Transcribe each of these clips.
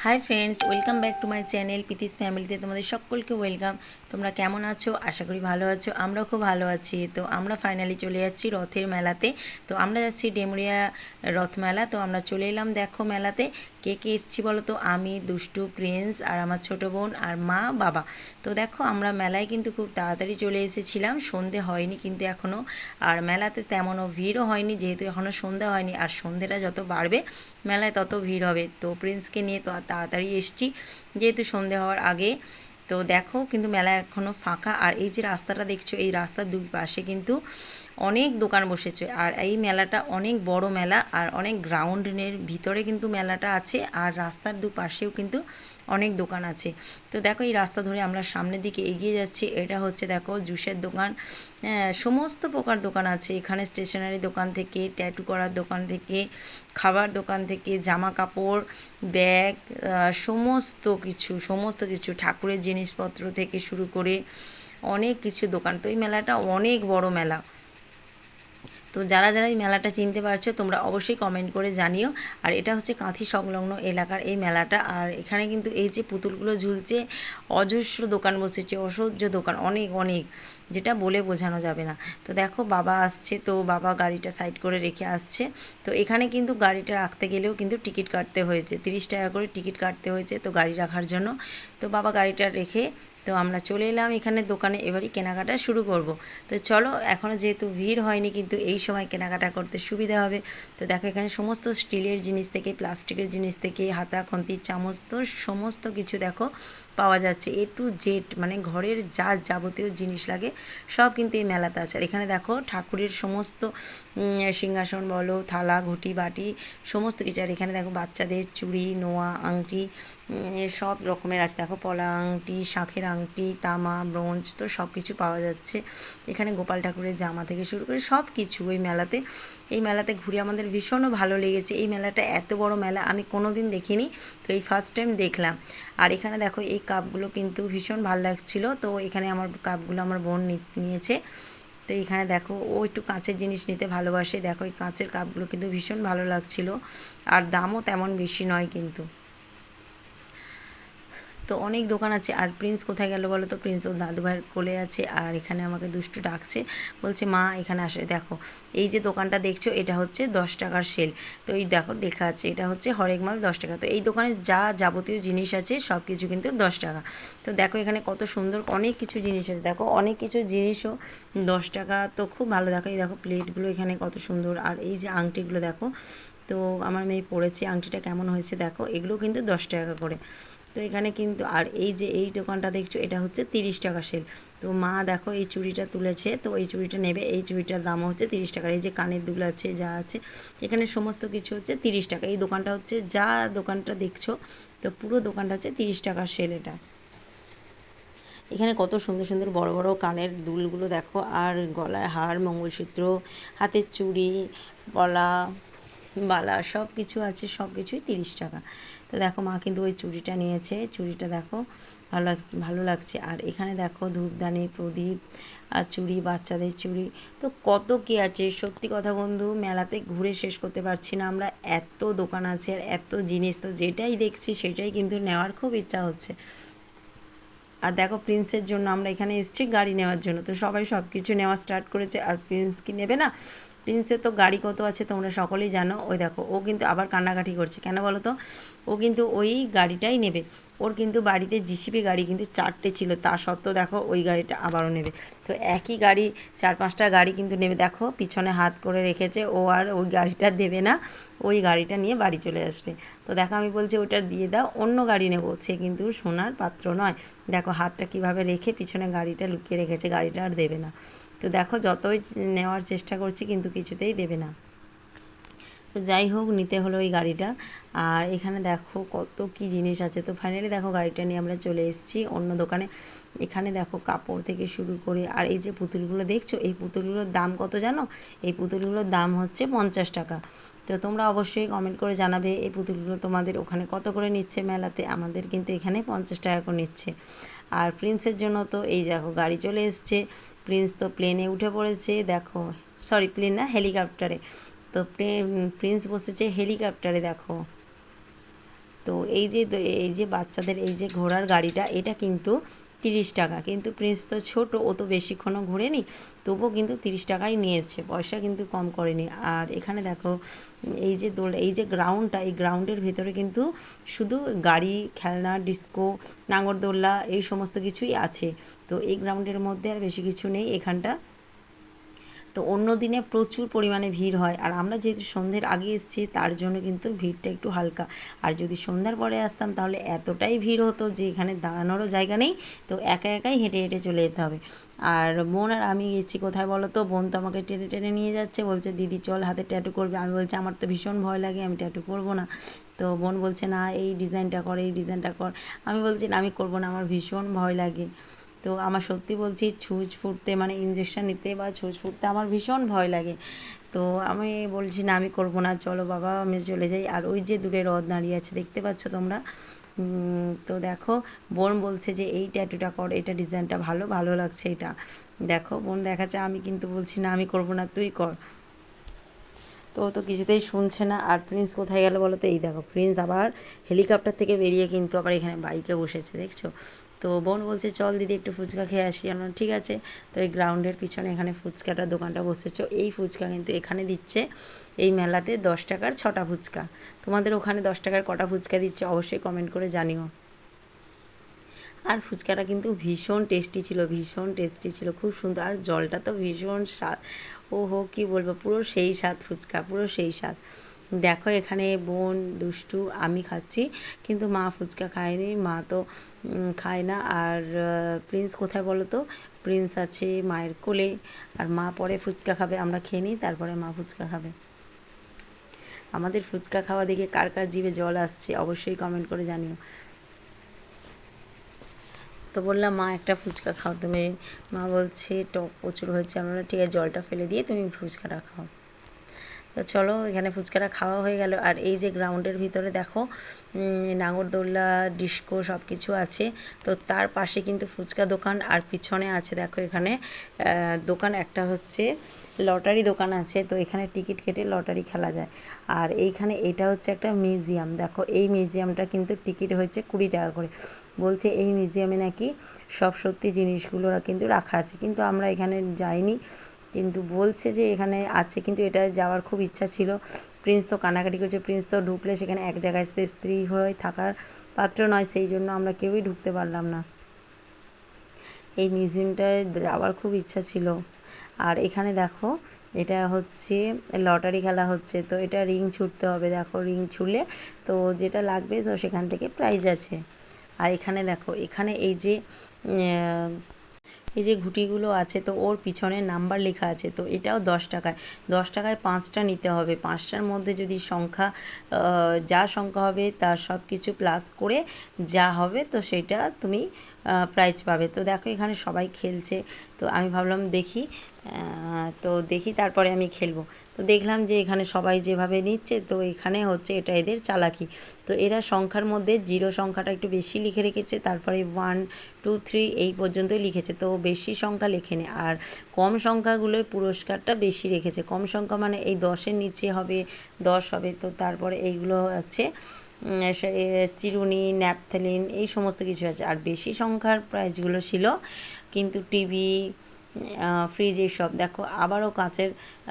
Hi friends welcome back to my channel পিতিস ফ্যামিলিতে তোমাদের সকলকে ওয়েলকাম তোমরা কেমন আছো? আশা করি ভালো আছো। আমরাও খুব ভালো আছি। তো আমরা ফাইনালি চলে যাচ্ছি রথের মেলাতে। তো আমরা যাচ্ছি ডেমুরিয়া রথ মেলা। তো আমরা চলে এলাম দেখো মেলাতে। কে কে এসেছি বলো তো? আমি, দুষ্টু, প্রিন্স আর আমার ছোট বোন আর মা, বাবা। তো দেখো আমরা মেলায় কিন্তু খুব তাড়াতাড়ি চলে এসেছিলাম। সন্ধে হয়নি কিন্তু এখনও আর মেলাতে তেমনও ভিড়ও হয়নি, যেহেতু এখনও সন্ধে হয়নি। আর সন্ধেটা যত বাড়বে, মেলায় তত ভিড় হবে। তো প্রিন্সকে নিয়ে তো, তাড়াতাড়ি এসছি। যেহেতু সন্ধে হওয়ার আগে তো দেখো কিন্তু মেলা এখনও ফাঁকা। আর এই যে রাস্তাটা দেখছ, এই রাস্তার দুই পাশে কিন্তু অনেক দোকান বসেছে। আর এই মেলাটা অনেক বড় মেলা আর অনেক গ্রাউন্ডের ভিতরে কিন্তু মেলাটা আছে। আর রাস্তার দুপাশেও কিন্তু অনেক দোকান আছে। তো দেখো এই রাস্তা ধরে আমরা সামনের দিকে এগিয়ে যাচ্ছি। এটা হচ্ছে দেখো জুসের দোকান। হ্যাঁ, সমস্ত প্রকার দোকান আছে। এখানে স্টেশনারি দোকান থেকে ট্যাটু করার দোকান থেকে খাবার দোকান থেকে জামা কাপড় ব্যাগ সমস্ত কিছু সমস্ত কিছু ঠাকুরের জিনিসপত্র থেকে শুরু করে অনেক কিছু দোকান। তো এই মেলাটা অনেক বড় মেলা। তো যারা যারা এই মেলাটা চিনতে পারছ, তোমরা অবশ্যই কমেন্ট করে জানিও। আর এটা হচ্ছে কাঁথি সংলগ্ন এলাকার এই মেলাটা। আর এখানে কিন্তু এই যে পুতুলগুলো ঝুলছে, অজস্র দোকান বসেছে অসহ্য দোকান, অনেক অনেক, যেটা বলে বোঝানো যাবে না। তো দেখো, বাবা আসছে, তো বাবা গাড়িটা সাইড করে রেখে আসছে। তো এখানে কিন্তু গাড়িটা রাখতে গেলেও কিন্তু টিকিট কাটতে হয়েছে। তিরিশ টাকা করে টিকিট কাটতে হয়েছে তো গাড়ি রাখার জন্য। তো বাবা গাড়িটা রেখে তো আমরা চলে এলাম এখানে দোকানে, এবারই কেনাকাটা শুরু করব। তো চলো এখনও যেহেতু ভিড় হয়নি, কিন্তু এই সময় কেনাকাটা করতে সুবিধা হবে। তো দেখো, এখানে সমস্ত স্টিলের জিনিস থেকে, প্লাস্টিকের জিনিস থেকে, হাতা খন্তির চামচ, তো সমস্ত কিছু দেখো পাওয়া যাচ্ছে। এ টু জেড মানে ঘরের যা যাবতীয় জিনিস লাগে, সব কিন্তু এই মেলাতে আছে। আর এখানে দেখো, ঠাকুরের সমস্ত সিংহাসন বলো, থালা, ঘুটি, বাটি সমস্ত কিছু। আর এখানে দেখো বাচ্চাদের চুড়ি, নোয়া, আংটি সব রকমের আছে। দেখো পলা আংটি, শাঁখের আংটি, তামা, ব্রোঞ্জ, তো সব কিছু পাওয়া যাচ্ছে। এখানে গোপাল ঠাকুরের জামা থেকে শুরু করে সব কিছু ওই মেলাতে। এই মেলাতে ঘুরে আমাদের ভীষণও ভালো লেগেছে। এই মেলাটা এত বড় মেলা, আমি কোনো দিন দেখিনি। তো এই ফার্স্ট টাইম দেখলাম। আর এখানে দেখো এই কাপগুলো কিন্তু ভীষণ ভালো লাগছিল। তো এখানে আমার কাপগুলো আমার বোন নিয়েছে। তো এখানে দেখো, ও একটু কাঁচের জিনিস নিতে ভালোবাসে। দেখো, এই কাঁচের কাপগুলো কিন্তু ভীষণ ভালো লাগছিল। আর দামও তেমন বেশি নয় কিন্তু। তো অনেক দোকান আছে। আর প্রিন্স কোথায় গেল বলো তো? প্রিন্স ওর দাদু ভাইয়ের কোলে আছে আর এখানে আমাকে দুষ্টু ডাকছে। বলছে, মা, এখানে আসে। দেখো, এই যে দোকানটা দেখছ, এটা হচ্ছে দশ টাকার সেল। তো এই দেখো, লেখা আছে, এটা হচ্ছে হরেক মাল দশ টাকা। তো এই দোকানে যা যাবতীয় জিনিস আছে, সব কিছু কিন্তু দশ টাকা। তো দেখো, এখানে কত সুন্দর অনেক কিছু জিনিস আছে। দেখো, অনেক কিছু জিনিসও দশ টাকা। তো খুব ভালো, দেখো, এই দেখো, প্লেটগুলো এখানে কত সুন্দর। আর এই যে আংটিগুলো, দেখো, তো আমার মেয়ে পড়েছে আংটিটা কেমন হয়েছে, দেখো, এগুলো কিন্তু দশ টাকা করে। তো এখানে কিন্তু, আর এই যে এই দোকানটা দেখছ, এটা হচ্ছে তিরিশ টাকা সেল। তো মা দেখো এই চুড়িটা তুলেছে, তো এই চুড়িটা নেবে, এই চুড়িটার দাম হচ্ছে তিরিশ টাকা। এই যে কানের দুল আছে, যা আছে, এখানে সমস্ত কিছু হচ্ছে তিরিশ টাকা। এই দোকানটা হচ্ছে, যা দোকানটা দেখছ, তো পুরো দোকানটা হচ্ছে তিরিশ টাকার সেল এটা। এখানে কত সুন্দর সুন্দর বড় বড় কানের দুলগুলো দেখো, আর গলায় হার, মঙ্গলসূত্র, হাতের চুড়ি, পলা বালা সব কিছু আছে সব কিছুই তিরিশ টাকা। তো দেখো মা কিন্তু ওই চুড়িটা নিয়েছে। চুড়িটা দেখো, ভালো ভালো লাগছে। আর এখানে দেখো ধূপদানি, প্রদীপ, আর চুড়ি, বাচ্চাদের চুড়ি। তো কত কি আছে? সত্যি কথা বন্ধু, মেলাতে ঘুরে শেষ করতে পারছি না আমরা। এত দোকান আছে আর এত জিনিস। তো যেটাই দেখছি সেটাই কিন্তু নেওয়ার খুব ইচ্ছা হচ্ছে। আর দেখো প্রিন্সের জন্য আমরা এখানে এসেছি গাড়ি নেওয়ার জন্য। তো সবাই সব কিছু নেওয়া স্টার্ট করেছে। আর প্রিন্স কি নেবে না? প্রিন্সের তো গাড়ি কত আছে তোমরা সকলেই জানো। ওই দেখো, ও কিন্তু আবার কান্নাকাটি করছে। কেন বলো তো? ও কিন্তু ওই গাড়িটাই নেবে। ওর কিন্তু বাড়িতে জিসিপি গাড়ি কিন্তু চারটে ছিল। তা সত্ত্বেও দেখো, ওই গাড়িটা আবারও নেবে। তো একই গাড়ি, চার পাঁচটা গাড়ি কিন্তু নেবে। দেখো, পিছনে হাত করে রেখেছে। ও আর ওই গাড়িটা দেবে না। ওই গাড়িটা নিয়ে বাড়ি চলে আসবে। তো দেখো, আমি বলছি ওটা দিয়ে দাও, অন্য গাড়ি নেব। সে কিন্তু সোনার পাত্র নয়। দেখো, হাতটা কীভাবে রেখে পিছনে গাড়িটা লুকিয়ে রেখেছে। গাড়িটা আর দেবে না। তো দেখো যতই নেওয়ার চেষ্টা করছি কিন্তু কিছুতেই দেবে না। তো যাই হোক, নিতে হলো ওই গাড়িটা। আর এখানে দেখো কত কি জিনিস আছে। তো ফাইনালি দেখো গাড়িটা নিয়ে আমরা চলে এসেছি অন্য দোকানে। এখানে দেখো কাপড় থেকে শুরু করে, আর এই যে পুতুলগুলো দেখছ, এই পুতুলগুলোর দাম কত জানো? এই পুতুলগুলোর দাম হচ্ছে পঞ্চাশ টাকা। তো তোমরা অবশ্যই কমেন্ট করে জানাবে, এই পুতুলগুলো তোমাদের ওখানে কত করে নিচ্ছে মেলাতে? আমাদের কিন্তু এখানে পঞ্চাশ টাকা করে নিচ্ছে। আর প্রিন্সের জন্য তো এই দেখো গাড়ি চলে এসছে। প্রিন্স তো প্লেনে উঠে পড়েছে, দেখো সরি প্লেন না হেলিকপ্টারে তো প্রিন্স বসেছে হেলিকপ্টারে দেখো। তো এই যে এই যে বাচ্চাদের এই যে ঘোড়ার গাড়িটা, এটা কিন্তু তিরিশ টাকা। কিন্তু প্রিন্স তো ছোট, ও তো বেশিক্ষণও ঘোরেনি, তবুও কিন্তু তিরিশ টাকাই নিয়েছে, পয়সা কিন্তু কম করেনি। আর এখানে দেখো, এই যে দোল, এই যে গ্রাউন্ডটা এই গ্রাউন্ডের ভেতরে কিন্তু শুধু গাড়ি, খেলনা ডিস্কো নাগরদোল্লা এই সমস্ত কিছুই আছে। তো এই গ্রাউন্ডের মধ্যে আর বেশি কিছু নেই, এখানটা তো অন্য দিনে প্রচুর পরিমাণে ভিড় হয়। আর আমরা যেহেতু সন্ধ্যের আগে এসেছি, তার জন্য কিন্তু ভিড়টা একটু হালকা। আর যদি সন্ধ্যার পরে আসতাম, তাহলে এতটাই ভিড় হতো যে এখানে দাঁড়ানোরও জায়গা নেই। তো একা একাই হেঁটে হেঁটে চলে যেতে হবে। আর বোন আর আমি গেছি কোথায় বলো তো? বোন তো আমাকে টেনে টেনে নিয়ে যাচ্ছে। বলছে, দিদি, চল হাতে ট্যাটু করবে। আমি বলছি, আমার তো ভীষণ ভয় লাগে, আমি ট্যাটু করব না। তো বোন বলছে, না, এই ডিজাইনটা কর, এই ডিজাইনটা কর। আমি বলছি, না, আমি করব না, আমার ভীষণ ভয় লাগে। তো আমার সত্যি বলছি, ছুঁচ ফুটতে মানে ইঞ্জেকশন নিতে বা ছুঁচ ফুটতে আমার ভীষণ ভয় লাগে। তো আমি বলছি, না, আমি করব না, চলো বাবা, আমি চলে যাই। আর ওই যে দূরে রথ দাঁড়িয়ে আছে, দেখতে পাচ্ছ তোমরা? তো দেখো, বোন বলছে যে, এই ট্যাটুটা কর, এটা ডিজাইনটা ভালো ভালো লাগছে এটা। দেখো, বোন দেখাচ্ছে, আমি কিন্তু বলছি, না, আমি করব না, তুই কর। তো তো কিছুতেই শুনছে না। আর প্রিন্স কোথায় গেল বলো তো? এই দেখো প্রিন্স আবার হেলিকপ্টার থেকে বেরিয়ে কিন্তু আবার এখানে বাইকে বসেছে, দেখছ? তো বোন বলছে, চল দিদি একটু ফুচকা খেয়ে আসি। আমরা ঠিক আছে। তো এই গ্রাউন্ডের পিছনে এখানে ফুচকাটার দোকানটা বসেছো। এই ফুচকা কিন্তু এখানে দিচ্ছে এই মেলাতে দশ টাকার ছটা ফুচকা। তোমাদের ওখানে দশ টাকার কটা ফুচকা দিচ্ছে অবশ্যই কমেন্ট করে জানিও। আর ফুচকাটা কিন্তু ভীষণ টেস্টি ছিল, ভীষণ টেস্টি ছিল, খুব সুন্দর। আর জলটা তো ভীষণ স্বাদ। ও হো কী বলব, পুরো সেই স্বাদ ফুচকা, পুরো সেই স্বাদ। দেখো এখানে বোন, দুষ্টু, আমি খাচ্ছি। কিন্তু মা ফুচকা খায়নি, মা তো খায় না। আর প্রিন্স কোথায় বলো তো? প্রিন্স আছে মায়ের কোলে। আর মা পরে ফুচকা খাবে, আমরা খেয়ে নিই, তারপরে মা ফুচকা খাবে। আমাদের ফুচকা খাওয়া দেখে কার কার জিভে জল আসছে, অবশ্যই কমেন্ট করে জানিও। তো বললাম, মা, একটা ফুচকা খাও। তুমি মা বলছে, টক, প্রচুর হয়েছে। আমরা ঠিক আছে, জলটা ফেলে দিয়ে তুমি ফুচকাটা খাও। তো চলো, এখানে ফুচকাটা খাওয়া হয়ে গেল। আর এই যে গ্রাউন্ডের ভিতরে দেখো নাগরদোল্লা, ডিস্কো সব কিছু আছে। তো তার পাশে কিন্তু ফুচকা দোকান, আর পিছনে আছে দেখো এখানে দোকান একটা হচ্ছে লটারি দোকান আছে। তো এখানে টিকিট কেটে লটারি খেলা যায়। আর এইখানে এটা হচ্ছে একটা মিউজিয়াম। দেখো, এই মিউজিয়ামটা কিন্তু টিকিট হচ্ছে কুড়ি টাকা করে। বলছে এই মিউজিয়ামে নাকি সব সত্যি জিনিসগুলো কিন্তু রাখা আছে। কিন্তু আমরা এখানে যাইনি। কিন্তু বলছে যে এখানে আছে, কিন্তু এটা যাওয়ার খুব ইচ্ছা ছিল। প্রিন্স তো কানাকাটি করছে, প্রিন্স তো ঢুকলে সেখানে এক জায়গায় স্ত্রী হয়ে থাকার পাত্র নয়, সেই জন্য আমরা কেউই ঢুকতে পারলাম না। এই মিউজিয়ামটায় যাওয়ার খুব ইচ্ছা ছিল। আর এখানে দেখো, এটা হচ্ছে লটারি খেলা হচ্ছে, তো এটা রিং ছুটতে হবে। দেখো, রিং ছুলে তো যেটা লাগবে, তো সেখান থেকে প্রাইজ আছে। আর এখানে দেখো, এখানে এই যে এই যে ঘুটিগুলো আছে, তো ওর পিছনে নাম্বার লেখা আছে, তো এটাও দশ টাকায়। দশ টাকায় পাঁচটা নিতে হবে। পাঁচটার মধ্যে যদি সংখ্যা যা সংখ্যা হবে তার সব কিছু প্লাস করে যা হবে, তো সেটা তুমি প্রাইজ পাবে। তো দেখো এখানে সবাই খেলছে। তো আমি ভাবলাম দেখি তো দেখি তারপরে আমি খেলব। তো দেখলাম যে এখানে সবাই যেভাবে নিচ্ছে তো এখানে হচ্ছে এটা এদের চালাকি। তো এরা সংখ্যার মধ্যে জিরো সংখ্যাটা একটু বেশি লিখে রেখেছে তারপরে ওয়ান টু থ্রি এই পর্যন্তই লিখেছে। তো বেশি সংখ্যা লেখেনি আর কম সংখ্যাগুলোয় পুরস্কারটা বেশি রেখেছে। কম সংখ্যা মানে এই দশের নিচে হবে দশ হবে তো তারপরে এইগুলো এ, চিরুনি ন্যাপথেলিন এই সমস্ত কিছু আছে। আর বেশি সংখ্যার প্রাইজগুলো ছিল কিন্তু টিভি ফ্রিজ এইসব। দেখো আবারও কাঁচের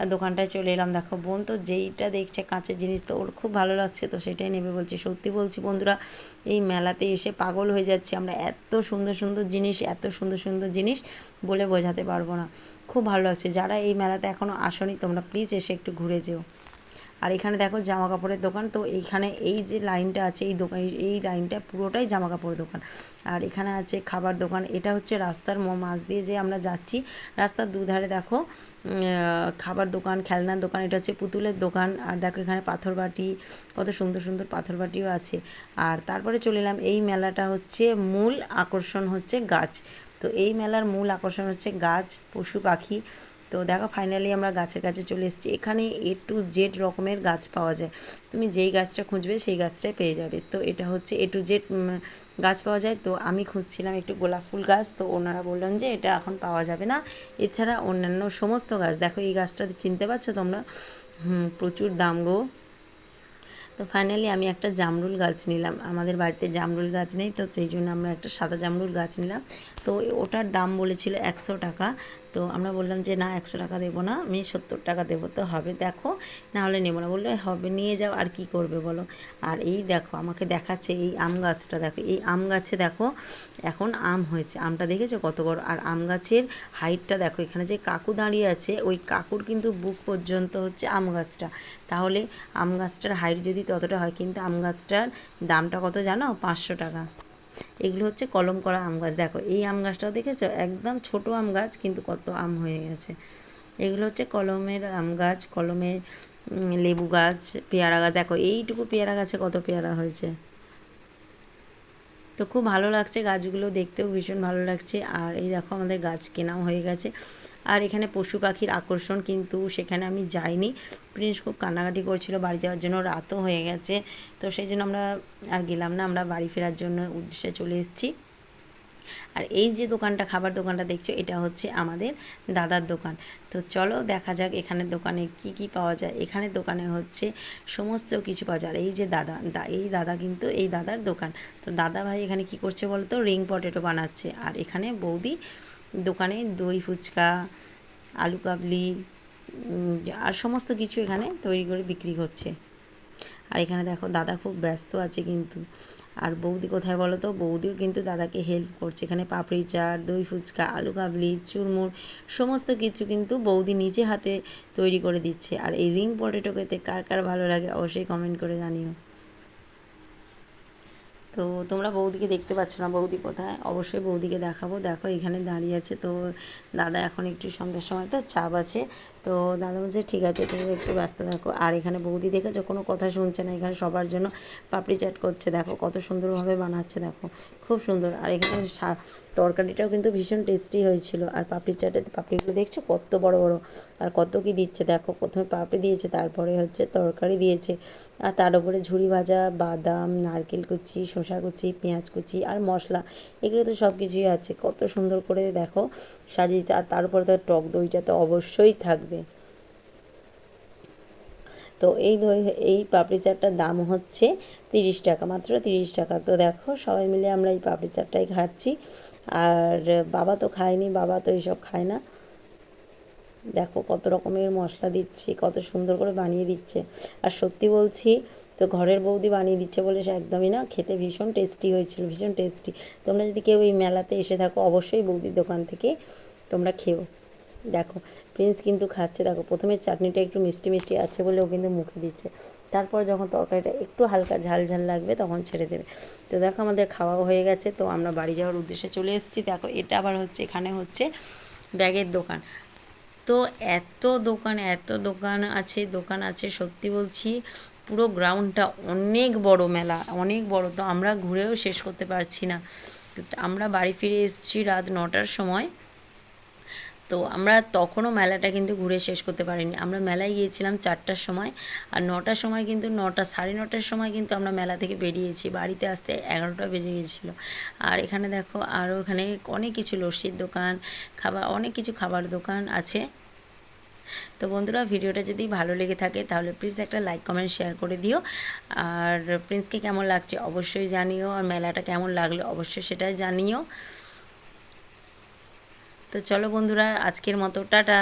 দোকানটায় চলে এলাম। দেখো, বোন তো যেইটা দেখছে কাঁচের জিনিস তো ওর খুব ভালো লাগছে, তো সেটাই নেবে বলছে। সত্যি বলছি বন্ধুরা, এই মেলাতে এসে পাগল হয়ে যাচ্ছে আমরা। এত সুন্দর সুন্দর জিনিস, এত সুন্দর সুন্দর জিনিস বলে বোঝাতে পারব না। খুব ভালো লাগছে। যারা এই মেলাতে এখনও আসনি, তোমরা প্লিজ এসে একটু ঘুরে যেও। আর এখানে দেখো জামা কাপড়ের দোকান। তো এইখানে এই যে লাইনটা আছে, এই দোকান, এই লাইনটা পুরোটাই জামা কাপড়ের দোকান। আর এখানে আছে খাবার দোকান। এটা হচ্ছে রাস্তার ম- মাঝ দিয়ে যে আমরা যাচ্ছি, রাস্তার দুধারে দেখো খাবার দোকান, খেলনার দোকান, এটা হচ্ছে পুতুলের দোকান। আর দেখো এখানে পাথর বাটি, কত সুন্দর সুন্দর পাথর বাটিও আছে। আর তারপরে চলে এলাম, এই মেলাটা হচ্ছে মূল আকর্ষণ হচ্ছে গাছ। তো এই মেলার মূল আকর্ষণ হচ্ছে গাছ, পশু পাখি। তো দেখো ফাইনালি আমরা গাছের কাছে চলে এসেছি। এখানে এ টু জেড রকমের গাছ পাওয়া যায়। তুমি যেই গাছটা খুঁজবে সেই গাছটাই পেয়ে যাবে। তো এটা হচ্ছে এ টু জেড গাছ পাওয়া যায়। তো আমি খুঁজছিলাম একটু গোলাপ ফুল গাছ। তো ওনারা বললেন যে এটা এখন পাওয়া যাবে না। এছাড়া অন্যান্য সমস্ত গাছ। দেখো এই গাছটা চিনতে পারছ তোমরা? প্রচুর দাম গো। তো ফাইনালি আমি একটা জামরুল গাছ নিলাম। আমাদের বাড়িতে জামরুল গাছ নেই। তো সেই জন্য আমরা একটা সাদা জামরুল গাছ নিলাম। তো ওটার দাম বলেছিল একশো টাকা। তো আমরা বললাম যে, না, একশো টাকা দেবো না, আমি সত্তর টাকা দেবো। তো হবে, দেখো না হলে নেব না। বলল, হবে, নিয়ে যাও, আর কি করবে বলো? আর এই দেখো, আমাকে দেখাচ্ছে এই আম গাছটা। দেখো, এই আম গাছে দেখো, এখন আম হয়েছে। আমটা দেখেছ কত বড়? আর আম গাছের হাইটটা দেখো, এখানে যে কাকু দাঁড়িয়ে আছে, ওই কাকুর কিন্তু বুক পর্যন্ত হচ্ছে আম গাছটা। তাহলে আম গাছটার হাইট যদি ততটা হয়, কিন্তু আম গাছটার দামটা কত জানো? পাঁচশো টাকা। এগুলো হচ্ছে কলম করা আম গাছ। দেখো, এই আম গাছটাও দেখেছ? একদম ছোট আম গাছ, কিন্তু কত আম হয়ে গেছে। এগুলো হচ্ছে কলমের আম গাছ কলমের লেবু গাছ, পেয়ারা গাছ। দেখো, এইটুকু পেয়ারা গাছে কত পেয়ারা হয়েছে? তো খুব ভালো লাগছে গাছগুলো দেখতেও, ভীষণ ভালো লাগছে। আর এই দেখো, আমাদের গাছ কেনাও হয়ে গেছে। আর এখানে পশু পাখির আকর্ষণ কিন্তু সেখানে আমি যাইনি। প্রিন্স খুব কান্নাকাটি করছিল, বাড়ি যাওয়ার জন্য রাতও হয়ে গেছে। তো সেই জন্য আমরা আর গেলাম না, আমরা বাড়ি ফেরার জন্য উদ্দেশ্যে চলে এসেছি। আর এই যে দোকানটা, খাবার দোকানটা দেখছ, এটা হচ্ছে আমাদের দাদার দোকান। তো চলো দেখা যাক এখানে দোকানে কি কি পাওয়া যায়। এখানে দোকানে হচ্ছে সমস্ত কিছু পাওয়া যায়। এই যে দাদা এই দাদা কিন্তু এই দাদার দোকান। তো দাদা ভাই এখানে কি করছে বলতো? রিং পটেটো বানাচ্ছে। আর এখানে বৌদি দোকানে দই ফুচকা আলু কাবলি আর সমস্ত কিছু এখানে তৈরি করে বিক্রি করছে আর এখানে দেখো, দাদা খুব ব্যস্ত আছে কিন্তু। আর বৌদি কোথায় বলো তো? বৌদিও কিন্তু দাদাকে হেল্প করছে। এখানে পাপড়ি চাট, দই ফুচকা, আলু কাবলি, চুরমুর, সমস্ত কিছু কিন্তু বৌদি নিজে হাতে তৈরি করে দিচ্ছে। আর এই রিং পটেটো খেতে কার কার ভালো লাগে অবশ্যই কমেন্ট করে জানিও। তো তোমরা বৌদিকে দেখতে পাচ্ছ না, বৌদি কোথায়? অবশ্যই বৌদিকে দেখাবো। দেখো, এখানে দাঁড়িয়ে আছে। তো দাদা এখন একটু সন্ধ্যার সময়, তো চাপ আছে। তো দাদা বলছে, ঠিক আছে, তুমি একটু ব্যস্ত থাকো। আর এখানে বৌদি দেখেছ, কোনো কথা শুনছে না, এখানে সবার জন্য পাপড়ি চাট করছে। দেখো, কত সুন্দরভাবে বানাচ্ছে, দেখো। খুব সুন্দর। আর এখানে তরকারিটাও কিন্তু ভীষণ টেস্টি হয়েছিল। আর পাপড়ি চাটের পাপড়িগুলো দেখছ কত বড় বড়? আর কত কি দিচ্ছে? দেখো, প্রথমে পাপড়ি দিয়েছে, তারপরে হচ্ছে তরকারি দিয়েছে। আর তার উপরে ঝুড়ি ভাজা, বাদাম, নারকেল কুচি, শসা কুচি, পেঁয়াজ কুচি আর মশলা। এগুলো তো সব কিছুই আছে। কত সুন্দর করে দেখো সাজিয়েছে। আর তার উপরে তো টক দইটা তো অবশ্যই থাকবে। তো এই দই, এই পাপড়ি চাটটার দাম হচ্ছে তিরিশ টাকা, মাত্র তিরিশ টাকা। তো দেখো সবাই মিলে আমরা এই পাপড়ি চাটটাই খাচ্ছি। আর বাবা তো খায়নি, বাবা তো এইসব খায় না। দেখো কত রকমের মশলা দিচ্ছি, কত সুন্দর করে বানিয়ে দিচ্ছে। আর সত্যি বলছি, তো ঘরের বৌদি বানিয়ে দিচ্ছে বলে সে একদমই না, খেতে ভীষণ টেস্টি হয়েছিল, ভীষণ টেস্টি তোমরা যদি কেউ এই মেলাতে এসে থাকো, অবশ্যই বৌদির দোকান থেকে তোমরা খেও। দেখো প্রিন্স কিন্তু খাচ্ছে, দেখো, প্রথমে চাটনিটা একটু মিষ্টি মিষ্টি আছে বলে ও কিন্তু মুখে দিচ্ছে। তারপর যখন তরকারিটা একটু হালকা ঝাল ঝাল লাগবে তখন ছেড়ে দেবে। তো দেখো আমাদের খাওয়াও হয়ে গেছে, তো আমরা বাড়ি যাওয়ার উদ্দেশ্যে চলে এসেছি। দেখো এটা আবার হচ্ছে, এখানে হচ্ছে ব্যাগের দোকান। তো এত দোকান এত দোকান আছে দোকান আছে সত্যি বলছি, পুরো গ্রাউন্ডটা অনেক বড় মেলা, অনেক বড়। তো আমরা ঘুরেও শেষ করতে পারছি না। আমরা বাড়ি ফিরে এসেছি রাত নটার সময়। তো আমরা তখনও মেলাটা কিন্তু ঘুরে শেষ করতে পারিনি। আমরা মেলায় গিয়েছিলাম চারটার সময় আর নটার সময় কিন্তু নটা, সাড়ে নটার সময় কিন্তু আমরা মেলা থেকে বেরিয়েছি। বাড়িতে আসতে এগারোটা বেজে গিয়েছিল। আর এখানে দেখো আরও এখানে অনেক কিছু লস্যির দোকান, খাবার, অনেক কিছু খাবার দোকান আছে। তো বন্ধুরা, ভিডিওটা যদি ভালো লেগে থাকে তাহলে প্লিজ একটা লাইক কমেন্ট শেয়ার করে দিও। আর প্রিন্সকে কেমন লাগছে অবশ্যই জানিও। আর মেলাটা কেমন লাগল অবশ্যই সেটা জানিও। তো চলো বন্ধুরা আজকের মতো টাটা।